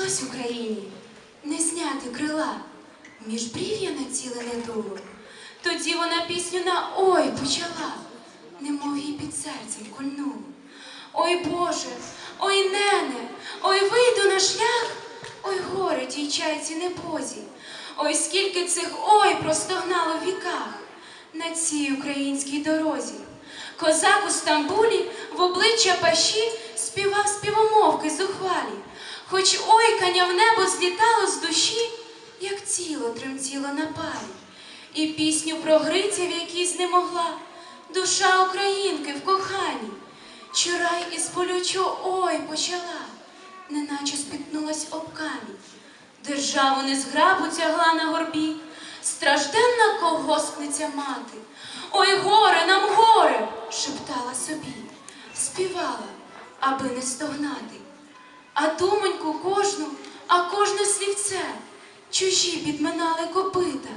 прийшлось Україні? Не зняти крила, між брів'я націлене дуло. Тоді вона пісню на ой почала, немов їй під серцем кольнуло. Ой Боже, ой нене, ой вийду на шлях, ой горе тій чайці небозі, ой скільки цих ой простогнало в віках на цій українській дорозі. Козак у Стамбулі в обличчя паші співав співомовки зухвалі, хоч ойкання в небо злітало з душі, як тіло тремтіло на парі, і пісню про Гриців, які знемогла, душа українки в коханні. Чурай із болючого ой почала, неначе спітнулась об камінь. Державу незграбу тягла на горбі, стражденна колгоспниця мати. Ой, горе нам горе, шептала собі, співала, аби не стогнати. А думоньку кожну, а кожне слівце чужі підминали копита.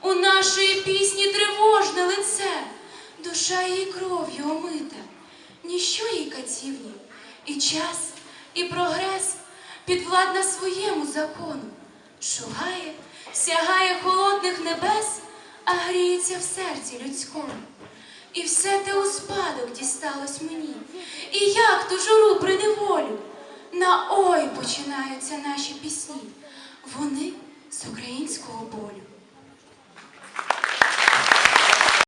У нашої пісні тривожне лице, душа її кров'ю омита. Ніщо їй катівні, і час, і прогрес підвладна своєму закону. Шугає, сягає холодних небес, а гріється в серці людському. І все те у спадок дісталось мені. І як ту журу приневолю. На ой починаються наші пісні. Вони з українського болю.